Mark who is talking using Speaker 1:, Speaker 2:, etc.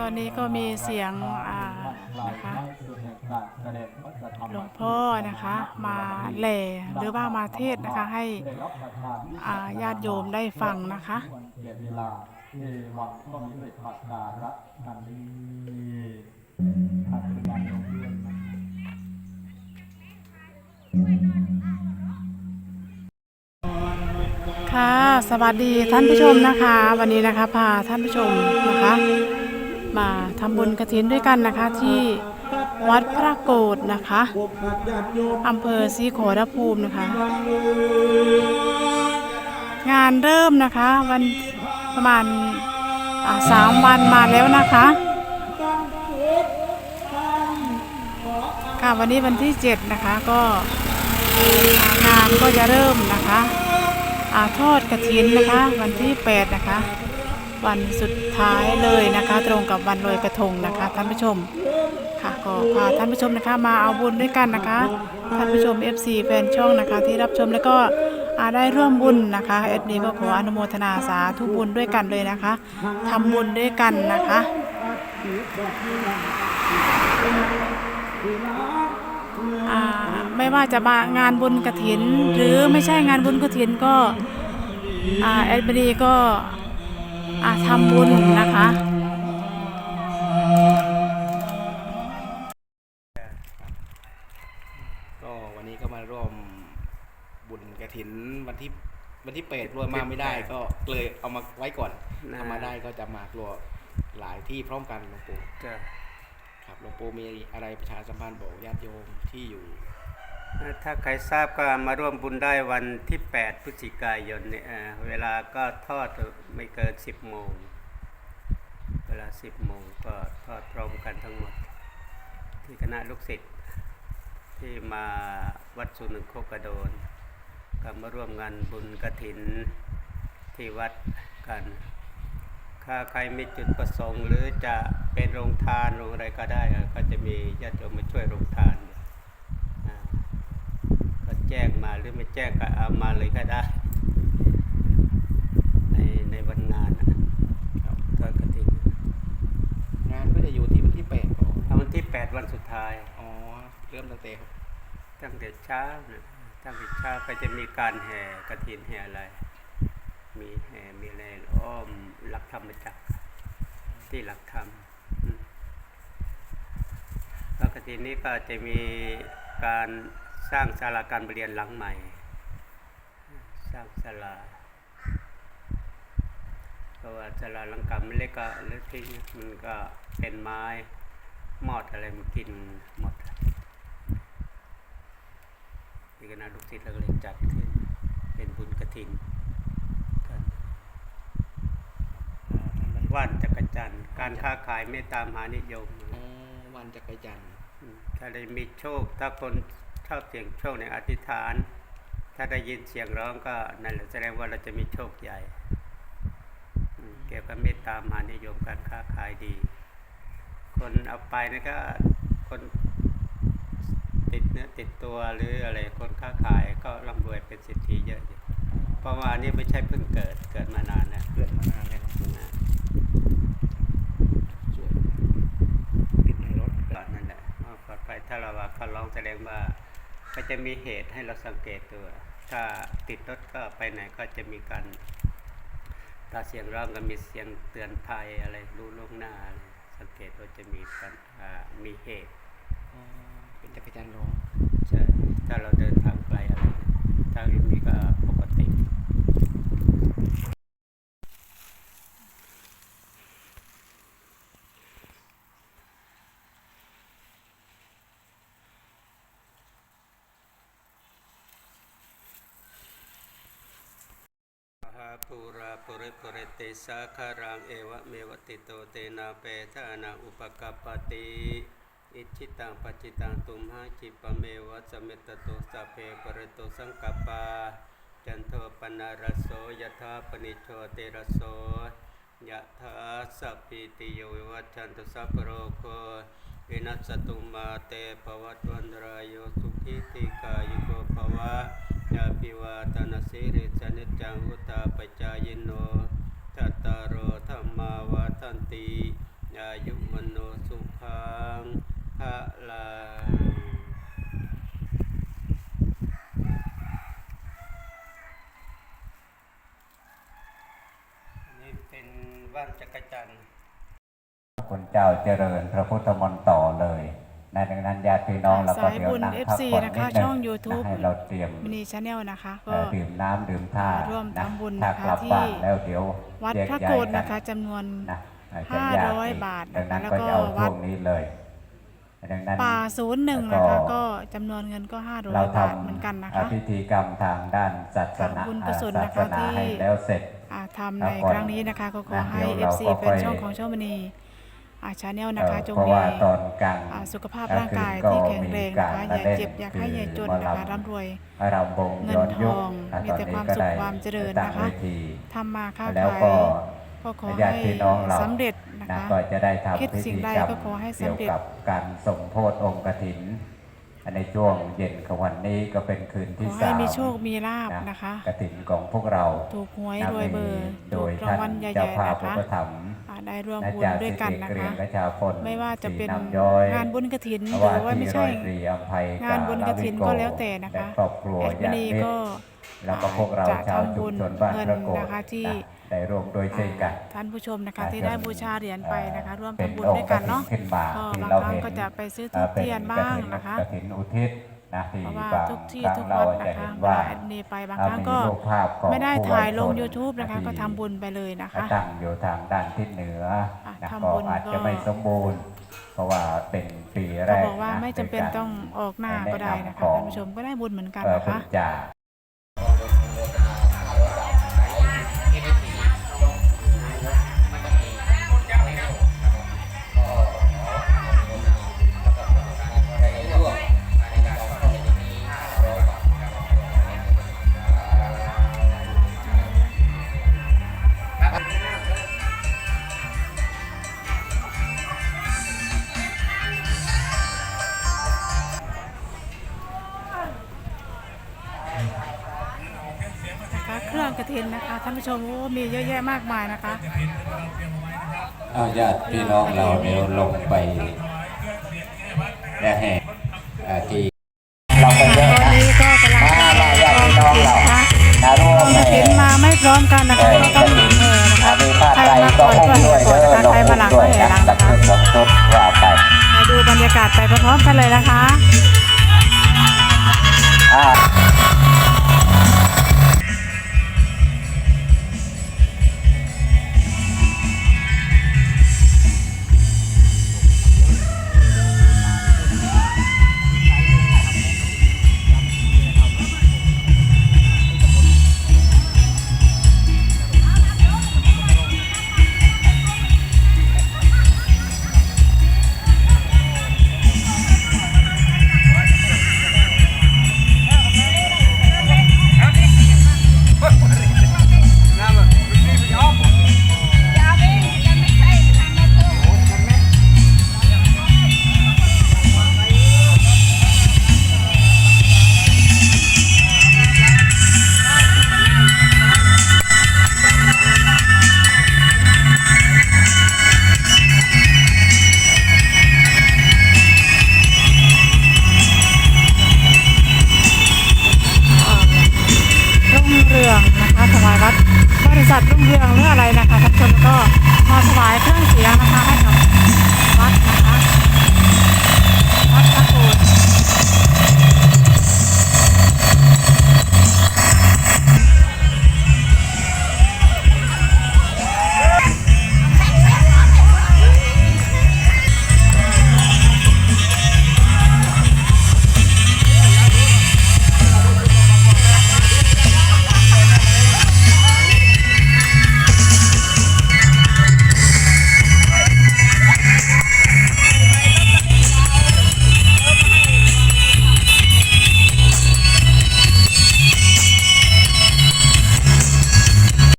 Speaker 1: ตอนนี้ก็มีเสียงอ่านะคะหลวงพ่อนะคะมาแหล่หรือว่ามาเทศนะคะให้ญาติโยมได้ฟังนะคะ
Speaker 2: เวลาที่วัดก็มีด้วยประการะนันนี้ท่านเป็นลงเรื่องนะ
Speaker 1: ค่ะ สวัสดีท่านผู้ชมนะคะ วันนี้นะคะพาท่านผู้ชมนะคะ มาทำบุญกระถินด้วยกันนะคะที่วัดพระโกฏนะคะอำเภอศรีโขรภูมินะคะ งานเริ่มนะคะวันประมาณสามวันมาแล้วนะคะค่ะวันนี้วันที่เจ็ดนะคะก็งานก็จะเริ่มนะคะอาทอดกระถินนะคะ วันที่แปดนะคะ วันสุดท้ายเลยนะคะ ตรงกับวันลอยกระทงนะคะท่านผู้ชมค่ะก็พาท่านผู้ชมนะคะมาเอาบุญด้วยกันนะคะท่านผู้ชม FC แฟนช่องนะคะที่รับชมแล้วก็ได้ร่วมบุญนะคะเอดนี้ก็ขออนุโมทนาสาธุบุญด้วยกันเลยนะคะทำบุญด้วยกันนะคะไม่ว่าจะมางานบุญกระถิน หรือไม่ใช่งานบุญกระถินก็อ่าแอดมินีก็ อ่าทำบุญนะคะ
Speaker 3: ก็วันนี้ก็มาร่วมบุญกระถินวันที่วันที่เปดรวมมาไม่ได้ ก็เลยเอามาไว้ก่อน
Speaker 4: นะ
Speaker 3: ถ้ามาได้ก็จะมากลัวหลายที่พร้อมกันหลวงปู่
Speaker 4: จะ
Speaker 3: ครับหลวงปู่มีอะไรประชาสัมพันธ์บอกญาติโยมที่อยู่
Speaker 4: ถ้าใครทราบก็มาร่วมบุญได้วันที่ 8 พฤศจิกายนเนี่ยเวลาก็ทอดไม่เกิน 10 โมง เวลา 10 โมงก็ทอดพร้อมกันทั้งหมด ที่คณะลูกศิษย์ที่มาวัดสุนึงโคกระโดน ก็มาร่วมงานบุญกระถินที่วัดกันถ้าใครมีจุดประสงค์หรือจะเป็นโรงทานโรงอะไรก็ได้ ก็จะมีญาติโยมมาช่วยโรงทาน แจ้งมาหรือไม่แจ้งก็เอามาเลยก็ได้ ในในวันงานนะครับทอดกฐิน
Speaker 3: งานก็จะอยู่ที่วันที่แปดก่อน
Speaker 4: เอาวันที่8วันสุดท้าย
Speaker 3: อ๋อ เริ่มตั้งแต่
Speaker 4: ตั้งแต่เช้านะตั้งแต่เช้าก็จะมีการแห่กระถินแห่อะไร มีแห่มีอะไรอ้อมหลักธรรมจักรที่หลักธรรมอืมแล้วกระถินนี้ก็จะมีการ สร้างศาลาการประเรียนหลังใหม่ สร้างศาลาเพราะว่าศาลาหลังเก่ามันเล็กก็เล็กทิ้งมันก็เป็นไม้มอดอะไรมันกินหมดมีคณะลูกศิษย์เราก็เลยจัดขึ้นเป็นบุญกระถินกันว่านจักรจันทร์การค้าขายไม่ตามหานิยม
Speaker 3: อ๋อวันจักรจันทร์
Speaker 4: อืมถ้าได้มีโชคถ้าคน ชอบเสียงโชคในอธิษฐาน ถ้าได้ยินเสียงร้องก็นั่นแหละแสดงว่าเราจะมีโชคใหญ่เกี่ยวกับเมตตามหานิยมการค้าขายดี คนเอาไปนะก็คนติดเนื้อติดตัวหรืออะไรคนค้าขายก็ร่ำรวยเป็นเศรษฐีเยอะอยู่เพราะว่านนี้ไม่ใช่เพิ่งเกิดเกิดมานานแล้ว
Speaker 3: เกิดมานานแล้ว
Speaker 4: นะ
Speaker 3: สวยติดในรถ
Speaker 4: ก่อนนั่นแหละว่าปลอดภัยถ้าเราว่าเขาร้องแสดงว่าก็ จะมีเหตุให้เราสังเกตตัว ถ้าติดรถก็ไปไหนก็จะมีการถ้าเสียงร้องก็มีเสียงเตือนภัยอะไรรู้ล่วงหน้าอะไรสังเกตว่าจะมีการอ่ามีเหตุ
Speaker 3: อ๋อเป็นจักรจันทร์ร้อง
Speaker 4: ใช่ถ้าเราเดินทางไกลอะไรเนี่ยถ้าไม่มีก็ปกติ มหา ภูราปุริปุริติสาคารังเอวะเมวติโตเตนาเปทานาอุปกปปติอิจิตังปัจิตังตุมหาจิปเมวะสเมตโตสัพเพปริโตสังกปาจันโทปนารสโสยถาปนิโชติรสโสยะถาสัพพิติโยวิวัชันตุสัพโรโควินัสตุมาเตภวัตวันรายโยสุขิติกายุโกภวะ ยาปิวาตนาสิริสนิจังุตาปจายโนทัตตาโรธรรมาวาทันติอายุมโนสุขังพะลานี่เป็นว่านจักรจันทร์
Speaker 2: คนเจ้าเจริญพระพุทธมนต์ต่อเลย นะดังนั้นญาติพี่น้องเราก็
Speaker 1: สาย
Speaker 2: เดี๋ยว
Speaker 1: บุญ
Speaker 2: นั่งพัก
Speaker 1: FC
Speaker 2: ผ่อน
Speaker 1: นะ
Speaker 2: นิ
Speaker 1: คะ
Speaker 2: ดนึ
Speaker 1: ช่อง
Speaker 2: ง
Speaker 1: YouTube
Speaker 2: นะให้เราเตรียม
Speaker 1: มินิชาแนลนะคะ
Speaker 2: เอ่
Speaker 1: ก็
Speaker 2: อดื่มน้ำดื่มท่า
Speaker 1: ร่วม
Speaker 2: นะ
Speaker 1: ทำบุญ
Speaker 2: ถ้า
Speaker 1: นะคะ
Speaker 2: กลับ
Speaker 1: ที่
Speaker 2: บ้านแล้วเดี๋ยว
Speaker 1: วัด
Speaker 2: แย
Speaker 1: พระ
Speaker 2: ย้า
Speaker 1: โก
Speaker 2: ย
Speaker 1: ฏ
Speaker 2: กั
Speaker 1: นะคะจำนวน
Speaker 2: นะอาจจะยก
Speaker 1: 500
Speaker 2: อีก
Speaker 1: บาท
Speaker 2: ดังนั้น
Speaker 1: แล้ว
Speaker 2: ก็
Speaker 1: ก็
Speaker 2: จะเอา
Speaker 1: วั
Speaker 2: ช่
Speaker 1: ด
Speaker 2: วงนี้เลยดังนั้น
Speaker 1: ป่าศูนย์หนึ่ง
Speaker 2: แล้ว
Speaker 1: นะ
Speaker 2: ก็
Speaker 1: คะก็จำนวนเงินก็500
Speaker 2: เรา
Speaker 1: บาท
Speaker 2: ทำ
Speaker 1: เหมือนกันนะ
Speaker 2: อ่า
Speaker 1: คะ
Speaker 2: พิธีกรรมทางด้านศาสนา
Speaker 1: ทำบุญกุศล
Speaker 2: ศา
Speaker 1: นะคะ
Speaker 2: สนา
Speaker 1: ที่
Speaker 2: ให้แล้วเสร็จ
Speaker 1: อ่าทำในครั้งนี้นะคะก็ขอให้
Speaker 2: นะเดี๋ยวเรา
Speaker 1: FC
Speaker 2: ก็
Speaker 1: แฟ
Speaker 2: ค่อนย
Speaker 1: ช่องของช่องมณี อาชาแนลนะคะ
Speaker 2: เอ่อ
Speaker 1: จง
Speaker 2: เพราะ
Speaker 1: มี
Speaker 2: ว่าตอนกลาง
Speaker 1: อ่าสุขภาพ
Speaker 2: กล
Speaker 1: ร่างกาย
Speaker 2: คืน
Speaker 1: ที่แข็งแรงนะคะ
Speaker 2: มี
Speaker 1: อย่า
Speaker 2: ล่
Speaker 1: เจ็บอย่าไข้อย่าจน
Speaker 2: คือ
Speaker 1: นะคะ
Speaker 2: หมอลำ
Speaker 1: ร่ำรวย
Speaker 2: รำวง
Speaker 1: เงิน
Speaker 2: ย้อนยุค
Speaker 1: ทอง
Speaker 2: นะ
Speaker 1: มี
Speaker 2: ตอน
Speaker 1: แต่
Speaker 2: นี้
Speaker 1: ความ
Speaker 2: ก็
Speaker 1: สุข
Speaker 2: ได้
Speaker 1: ความเจริญ
Speaker 2: ตั้ง
Speaker 1: นะคะ
Speaker 2: เวที
Speaker 1: ทำมาค้า
Speaker 2: แล้ว
Speaker 1: ขาย
Speaker 2: ก็
Speaker 1: ก็ขอ
Speaker 2: ญา
Speaker 1: ให้
Speaker 2: ติพี่น้องเรา
Speaker 1: สำเร็จนะ
Speaker 2: นะคะก็จะได้ทำ
Speaker 1: คิด
Speaker 2: พิ
Speaker 1: สิ่
Speaker 2: ธี
Speaker 1: งใด
Speaker 2: กรรม
Speaker 1: ก็ขอให้
Speaker 2: เกี่ยว
Speaker 1: สำเร็จ
Speaker 2: กับการสมโพธิองค์กฐิน ในช่วงเย็นของวันนี้ก็เป็นคืน
Speaker 1: ข
Speaker 2: ที่
Speaker 1: อ
Speaker 2: สา
Speaker 1: ให้
Speaker 2: ม
Speaker 1: มีโชคมีลาบนะคะ
Speaker 2: กฐินของพวกเรา
Speaker 1: ถูกหวย
Speaker 2: นะ
Speaker 1: รวยเบอร์
Speaker 2: โด
Speaker 1: ถูก
Speaker 2: ย
Speaker 1: ราง
Speaker 2: ท่าน
Speaker 1: วัลใหญ่
Speaker 2: เจ้า
Speaker 1: ๆ
Speaker 2: ภาพ
Speaker 1: นะ
Speaker 2: อุ
Speaker 1: คะ
Speaker 2: ปถัมภ์
Speaker 1: อ่าได้ร่วม
Speaker 2: นะ
Speaker 1: บุญ
Speaker 2: จาก
Speaker 1: ด้วย
Speaker 2: สิ
Speaker 1: กัน
Speaker 2: ริ
Speaker 1: นะ
Speaker 2: เกรีย
Speaker 1: คะ
Speaker 2: งกระชาพล
Speaker 1: ไม่ว่าจะเป็น
Speaker 2: ศรีำย้อย
Speaker 1: งานบุญกฐินห
Speaker 2: ว่า
Speaker 1: รือว่าไม่
Speaker 2: ที่
Speaker 1: ใช่
Speaker 2: ร้อยตรีอัมภัย
Speaker 1: งานบุญกฐินก็แล้วแต่นะคะ
Speaker 2: และครอบครัว
Speaker 1: แอดมิ
Speaker 2: ญาติ
Speaker 1: นี
Speaker 2: มิต
Speaker 1: ก็
Speaker 2: รแล้วก็พวกเรา
Speaker 1: จะ
Speaker 2: ชาว
Speaker 1: ทำ
Speaker 2: ชุ
Speaker 1: บุ
Speaker 2: ม
Speaker 1: ญ
Speaker 2: ชนบ้าน
Speaker 1: เงิน
Speaker 2: พระโกฏ
Speaker 1: นะคะที่
Speaker 2: นะ ได้ร่วมโดวยช่วยกัน
Speaker 1: ท่านผู้ชมนะคะ
Speaker 2: อ่า
Speaker 1: ที่
Speaker 2: จน
Speaker 1: ได้บูชาเหรียญไปนะคะ ร่วม
Speaker 2: เป็น
Speaker 1: ทำบุญ
Speaker 2: อง
Speaker 1: ด้วย
Speaker 2: ค์
Speaker 1: กันเนาะ
Speaker 2: กฐิขึ้นมา
Speaker 1: ก็
Speaker 2: ที่
Speaker 1: บาง
Speaker 2: เรา
Speaker 1: ครั้ง
Speaker 2: เห็น
Speaker 1: ก็จะไปซื้อ
Speaker 2: เอ่
Speaker 1: ทุ
Speaker 2: อกเป็น
Speaker 1: เทียนบ้างนะคะ
Speaker 2: กฐินอุทิศนะที่
Speaker 1: เพราะว่า
Speaker 2: บาง
Speaker 1: ทุกที่
Speaker 2: ครั้ง
Speaker 1: ทุก
Speaker 2: เรา
Speaker 1: วัด
Speaker 2: จะ
Speaker 1: นะคะ
Speaker 2: เห็น
Speaker 1: เว
Speaker 2: ว่า
Speaker 1: ลาแอดมินีไปบาง
Speaker 2: อ่า
Speaker 1: ครั้ง
Speaker 2: มี
Speaker 1: ก็
Speaker 2: รูปภาพของ
Speaker 1: ไม่ได้
Speaker 2: ผู้
Speaker 1: ถ่าย
Speaker 2: ไว้
Speaker 1: ลง
Speaker 2: ชน
Speaker 1: YouTube นะคะ
Speaker 2: ที่
Speaker 1: ก็ทำบุญไปเลยนะคะ
Speaker 2: ตั้งอยู่ทางด้านทิศเหนือ
Speaker 1: อะ
Speaker 2: นะ
Speaker 1: ทำ
Speaker 2: ก็
Speaker 1: บุญ
Speaker 2: อาจ
Speaker 1: ก็
Speaker 2: จะไม่สมบูรณ์ เพราะว่าเป็นปีแร
Speaker 1: ก็
Speaker 2: ก
Speaker 1: บอกว่าไม่จำเป็นต้องออกหน้าก็ได้นะคะท่านผู้ชมก็ได้บุญเหมือนกัน
Speaker 2: เอ่อ
Speaker 1: นะ
Speaker 2: คุ
Speaker 1: คะ
Speaker 2: ณจ่า
Speaker 1: นะค Yeah. เครื่องกระถินนะคะท่านผู้ชมโอ้มีเยอะแยะมากมายนะคะ
Speaker 2: เอาญาติพี่น้องเราเดี๋ยวลงไปและแห่อ่าที่เราไปเยอะ
Speaker 1: ตอน
Speaker 2: นะ
Speaker 1: นี้ก็กำลัง
Speaker 2: มามาญาติพี่น้องเรา
Speaker 1: นะคะ
Speaker 2: นะร่วม
Speaker 1: กระ
Speaker 2: แห่
Speaker 1: ถินมาไม่พร้อมกันนะคะก็ต้องแห่นะคะ
Speaker 2: มีผ้า
Speaker 1: ใคร
Speaker 2: ไตร
Speaker 1: มา
Speaker 2: ก็
Speaker 1: ก่อน
Speaker 2: อุ้ม
Speaker 1: ก็
Speaker 2: ด้วย
Speaker 1: แห่
Speaker 2: เด้
Speaker 1: ก่อน
Speaker 2: อ
Speaker 1: นะคะ
Speaker 2: ล
Speaker 1: ใครงมาหลัง
Speaker 2: อุ้มด้วย
Speaker 1: ก็แห่หลัง
Speaker 2: นะสั
Speaker 1: นะ
Speaker 2: ก
Speaker 1: คะ
Speaker 2: ครึ่งสองชุดว่าไป
Speaker 1: มาดูบรรยากาศไปพร้อมๆกันเลยนะคะ